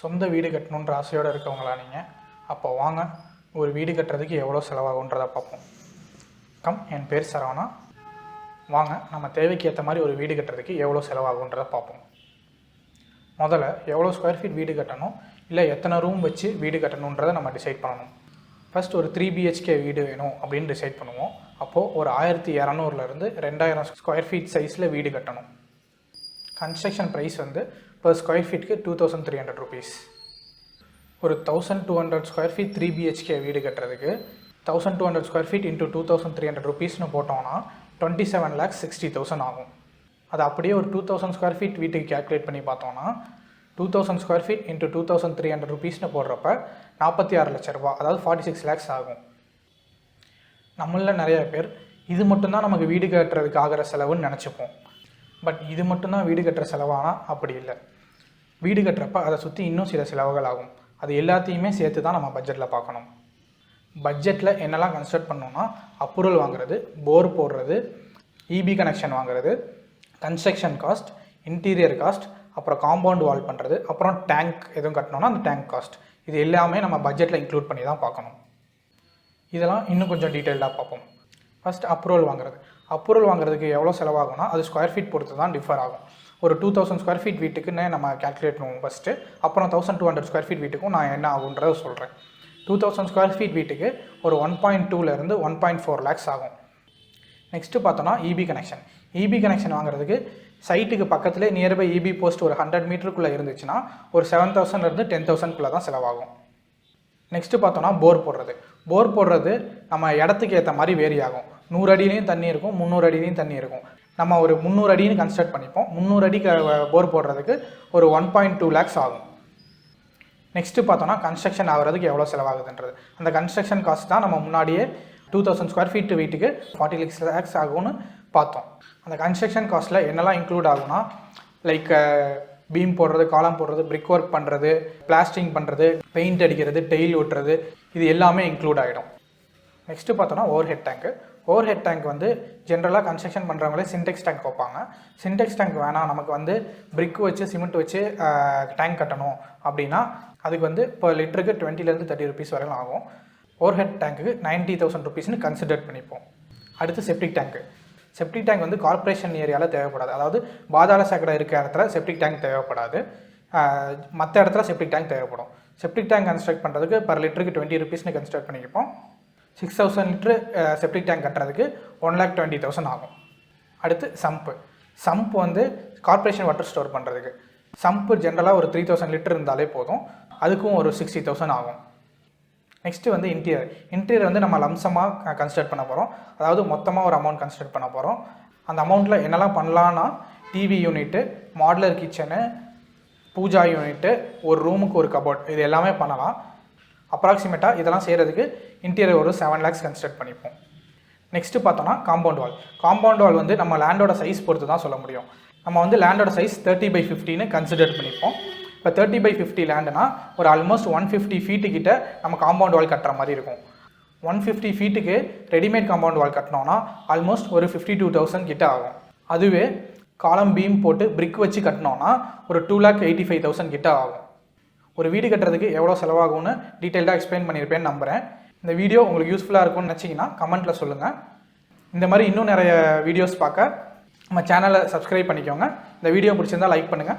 சொந்த வீடு கட்டணுன்ற ஆசையோடு இருக்கவங்களா நீங்கள் அப்போ வாங்க ஒரு வீடு கட்டுறதுக்கு எவ்வளோ செலவாகுன்றதை பார்ப்போம். கம் என் பேர் சரவணா. வாங்க நம்ம தேவைக்கு ஏற்ற மாதிரி ஒரு வீடு கட்டுறதுக்கு எவ்வளோ செலவாகுன்றதை பார்ப்போம். முதல்ல எவ்வளோ ஸ்கொயர் ஃபீட் வீடு கட்டணும்? இல்லை எத்தனை ரூம் வச்சு வீடு கட்டணுன்றதை நம்ம டிசைட் பண்ணணும். ஃபஸ்ட் ஒரு த்ரீ பிஹெச்கே வீடு வேணும் அப்படின்னு டிசைட் பண்ணுவோம். அப்போது ஒரு ஆயிரத்தி இரநூறுலேருந்து ரெண்டாயிரம் ஸ்கொயர் ஃபீட் சைஸில் வீடு கட்டணும். கன்ஸ்ட்ரக்ஷன் ப்ரைஸ் வந்து per square ஃபீட்டுக்கு two thousand three hundred rupees ஒரு thousand two hundred square feet three BHK வீடு கட்டுறதுக்கு thousand two hundred square feet into two thousand three hundred ருபீஸ்னு போட்டோம்னா twenty seven lakhs sixty thousand ஆகும். அது அப்படியே ஒரு two thousand square feet வீட்டுக்கு calculate பண்ணி பார்த்தோம்னா two thousand square feet into two thousand three hundred ருபீஸ்னு போடுறப்ப நாற்பத்தி ஆறு லட்ச ரூபா அதாவது ஃபார்ட்டி சிக்ஸ் லேக்ஸ் ஆகும். நம்மளில் நிறைய பேர் இது மட்டும்தான் நமக்கு வீடு கட்டுறதுக்கு ஆகிற செலவுன்னு நினச்சிப்போம். பட் இது மட்டும்தான் வீடு கட்டுற செலவானா? அப்படி இல்லை. வீடு கட்டுறப்ப அதை சுற்றி இன்னும் சில செலவுகள் ஆகும் அது எல்லாத்தையுமே சேர்த்து தான் நம்ம பட்ஜெட்டில் பார்க்கணும். பட்ஜெட்டில் என்னெல்லாம் கன்சிடர் பண்ணோம்னா அப்ரூவல் வாங்குறது போர் போடுறது இபி கனெக்ஷன் வாங்குறது கன்ஸ்ட்ரக்ஷன் காஸ்ட் இன்டீரியர் காஸ்ட் அப்புறம் காம்பவுண்ட் வால் பண்ணுறது அப்புறம் டேங்க் எதுவும் கட்டணும்னா அந்த டேங்க் காஸ்ட் இது எல்லாமே நம்ம பட்ஜெட்டில் இன்க்ளூட் பண்ணி தான் பார்க்கணும். இதெல்லாம் இன்னும் கொஞ்சம் டீட்டெயில்டாக பார்ப்போம். ஃபஸ்ட் அப்ரூவல் வாங்குறது. அப்ரூவல் வாங்குறதுக்கு எவ்வளோ செலவாகும்னா அது ஸ்கொயர் ஃபீட் பொறுத்து தான் டிஃபர் ஆகும். ஒரு டூ தௌசண்ட் ஸ்கொயர் ஃபீட் வீட்டுக்குன்னு நம்ம கேல்குலேட் பண்ணுவோம் ஃபஸ்ட்டு அப்புறம் thousand two hundred square feet வீட்டுக்கும் நான் என்ன ஆகுன்றதை சொல்கிறேன் டூ தௌசண்ட் ஸ்கொயர் ஃபீட் வீட்டுக்கு ஒரு ஒன் பாயிண்ட் டூலேருந்து ஒன் பாயிண்ட் ஃபோர் லேக்ஸ் ஆகும். நெக்ஸ்ட்டு பார்த்தோன்னா இபி கனெக்ஷன் இபி கனெக்ஷன் வாங்குறதுக்கு சைட்டுக்கு பக்கத்துலேயே நியர்பை இபி போஸ்ட் ஒரு ஹண்ட்ரட் மீட்டருக்குள்ளே இருந்துச்சுன்னா ஒரு செவன் தௌசண்ட்லேருந்து டென் தௌசண்ட்குள்ளே தான் செலவாகும். நெக்ஸ்ட்டு பார்த்தோன்னா போர் போடுறது. போர் போடுறது நம்ம இடத்துக்கு ஏற்ற மாதிரி வேரி ஆகும். நூறு அடியிலையும் தண்ணி இருக்கும் முந்நூறு அடியிலையும் தண்ணி இருக்கும். நம்ம ஒரு முந்நூறு அடின்னு கன்ஸ்ட்ரக்ட் பண்ணிப்போம். முந்நூறு அடிக்கு போர் போடுறதுக்கு ஒரு ஒன் பாயிண்ட் டூ லேக்ஸ் ஆகும். நெக்ஸ்ட்டு பார்த்தோன்னா கன்ஸ்ட்ரக்ஷன் ஆகிறதுக்கு எவ்வளோ செலவாகுதுன்றது. அந்த கன்ஸ்ட்ரக்ஷன் காஸ்ட் தான் நம்ம முன்னாடியே டூ தௌசண்ட் ஸ்கொயர் ஃபீட் வீட்டுக்கு ஃபார்ட்டி லிக்ஸ் லேக்ஸ் ஆகும்னு பார்த்தோம். அந்த கன்ஸ்ட்ரக்ஷன் காஸ்ட்டில் என்னெல்லாம் இன்க்ளூட் ஆகும்னா லைக் பீம் போடுறது காலம் போடுறது பிரிக் ஒர்க் பண்ணுறது பிளாஸ்டிங் பண்ணுறது பெயிண்ட் அடிக்கிறது டெயில் ஓட்டுறது இது எல்லாமே இன்க்ளூட் ஆகிடும் நெக்ஸ்ட்டு பார்த்தோன்னா ஓவர் ஹெட் டேங்க்கு ஓவர் ஹெட் டேங்க் வந்து ஜென்ரலாக கன்ஸ்ட்ரக்ஷன் பண்ணுறவங்களே சின்டெக்ஸ் டேங்க் வைப்பாங்க. சின்டெக்ஸ் டேங்க் வேணாம் நமக்கு வந்து பிரிக் வச்சு சிமெண்ட் வச்சு டேங்க் கட்டணும் அப்படின்னா அதுக்கு வந்து இப்போ லிட்டருக்கு டுவெண்ட்டிலேருந்து தேர்ட்டி ருபீஸ் வரையிலும் ஆகும். ஓவர் ஹெட் டேங்க்குக்கு நைன்ட்டி தௌசண்ட் ருபீஸ்னு கன்சிடர் பண்ணிப்போம். அடுத்து செப்டிக் டேங்க்கு செப்டிக் டேங்க் வந்து கார்ப்பரேஷன் ஏரியாவில் தேவைப்படாது. அதாவது பாதாள சாக்கடை இருக்கிற இடத்துல செப்டிக் டேங்க் தேவைப்படாது. மற்ற இடத்துல செப்டிக் டேங்க் தேவைப்படும். செப்டிக் டேங்க் கன்ஸ்ட்ரக்ட் பண்ணுறதுக்கு பர் லிட்டருக்கு டுவெண்ட்டி ருபீஸ்னு கன்ஸ்ட்ரக்ட் பண்ணிப்போம் six thousand litre septic tank கட்டுறதுக்கு ஒன் லேக் டுவெண்ட்டி தௌசண்ட் ஆகும். அடுத்து சம்ப்பு சம்ப் வந்து கார்ப்பரேஷன் வாட்டர் ஸ்டோர் பண்ணுறதுக்கு சம்ப்பு ஜென்ரலாக ஒரு த்ரீ தௌசண்ட் லிட்டர் இருந்தாலே போதும். அதுக்கும் ஒரு சிக்ஸ்டி தௌசண்ட் ஆகும். நெக்ஸ்ட்டு வந்து இன்டீரியர் இன்டீரியர் வந்து நம்ம லம்சமாக கன்சிடர் பண்ண போகிறோம் அதாவது மொத்தமாக ஒரு அமௌண்ட் கன்சிடர் பண்ண போகிறோம் அந்த அமௌண்ட்டில் என்னெல்லாம் பண்ணலான்னா TV unit modular kitchen puja unit ஒரு ரூமுக்கு ஒரு கபோர்ட் இது எல்லாமே பண்ணலாம். அப்ராக்சிமேட்டாக இதெல்லாம் செய்கிறதுக்கு இன்டீரியர் ஒரு செவன் லேக்ஸ் கன்ஸ்ட்ரக்ட் பண்ணிப்போம். நெக்ஸ்ட்டு பார்த்தோன்னா காம்பவுண்ட் வால் காம்பவுண்ட் வால் வந்து நம்ம லேண்டோட சைஸ் பொறுத்து தான் சொல்ல முடியும். நம்ம வந்து லேண்டோட சைஸ் தேர்ட்டி பை ஃபிஃப்டின்னு கன்சிடர் பண்ணிப்போம். இப்போ தேர்ட்டி பை ஃபிஃப்டி லேண்டுனா ஒரு ஆல்மோஸ்ட் ஒன் ஃபிஃப்டி ஃபீட்டுக்கிட்ட நம்ம காம்பவுண்ட் வால் கட்டுற மாதிரி இருக்கும். ஒன் ஃபிஃப்டி ஃபீட்டுக்கு ரெடிமேட் காம்பவுண்ட் வால் கட்டினோன்னா ஆல்மோஸ்ட் ஒரு ஃபிஃப்டி டூ தௌசண்ட் கிட்ட ஆகும். அதுவே காலம் பீம் போட்டு பிரிக் வச்சு கட்டினோன்னா ஒரு two lakh eighty five thousand கிட்ட ஆகும். ஒரு வீடு கட்டுறதுக்கு எவ்வளோ செலவாகும்னு டீட்டெயில்டாக எக்ஸ்பிளைன் பண்ணியிருப்பேன்னு நம்புகிறேன் இந்த வீடியோ உங்களுக்கு யூஸ்ஃபுல்லாக இருக்கும்னு நினச்சிங்கன்னா கமெண்ட்டில் சொல்லுங்கள் இந்த மாதிரி இன்னும் நிறைய வீடியோஸ் பார்க்க. நம்ம சேனலை சப்ஸ்கிரைப் பண்ணிக்கோங்க. இந்த வீடியோ பிடிச்சிருந்தா லைக் பண்ணுங்கள்